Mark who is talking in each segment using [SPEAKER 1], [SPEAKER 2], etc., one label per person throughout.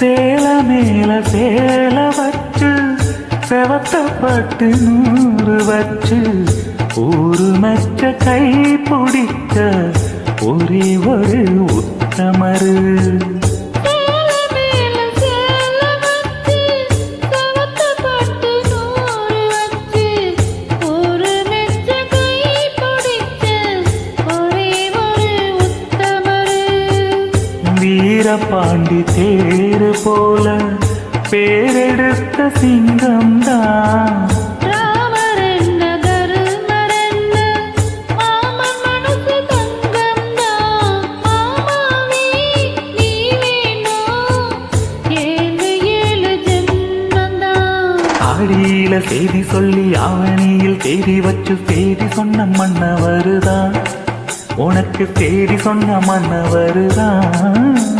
[SPEAKER 1] சேல மேல சேல வச்சு செவத்தப்பட்டு நூறு வச்சு ஊரு மச்ச கை பிடிக்க ஒரே ஒரு உத்தமரு. வீரபாண்டி தேரு போல பேரெடுத்த சிங்கம்தான். ஆடியில செய்தி சொல்லி ஆவணியில் தேடி வச்சு தேடி சொன்ன மன்னவருதான். உனக்கு தேடி சொன்ன மன்னவருதான்.
[SPEAKER 2] சொந்தம்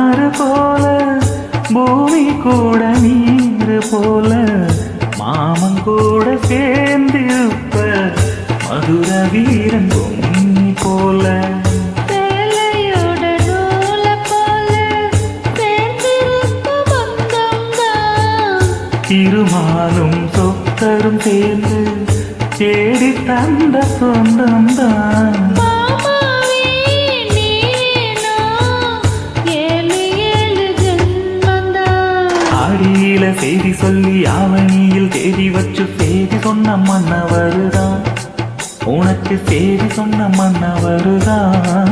[SPEAKER 1] பூமி கூட நீர் போல மாமன் கூட சேர்ந்திருப்ப மதுர வீரன் பொம்மி போல. இருமாலும் சொத்தரும் சேர்ந்து தேடி தந்த
[SPEAKER 2] மாமாவே
[SPEAKER 1] செய்தி சொல்லி ஆவணியில் தேடி வச்சு செய்தி சொன்ன மன்னவருதான். உனக்கு செய்தி சொன்ன மன்னவருதான்.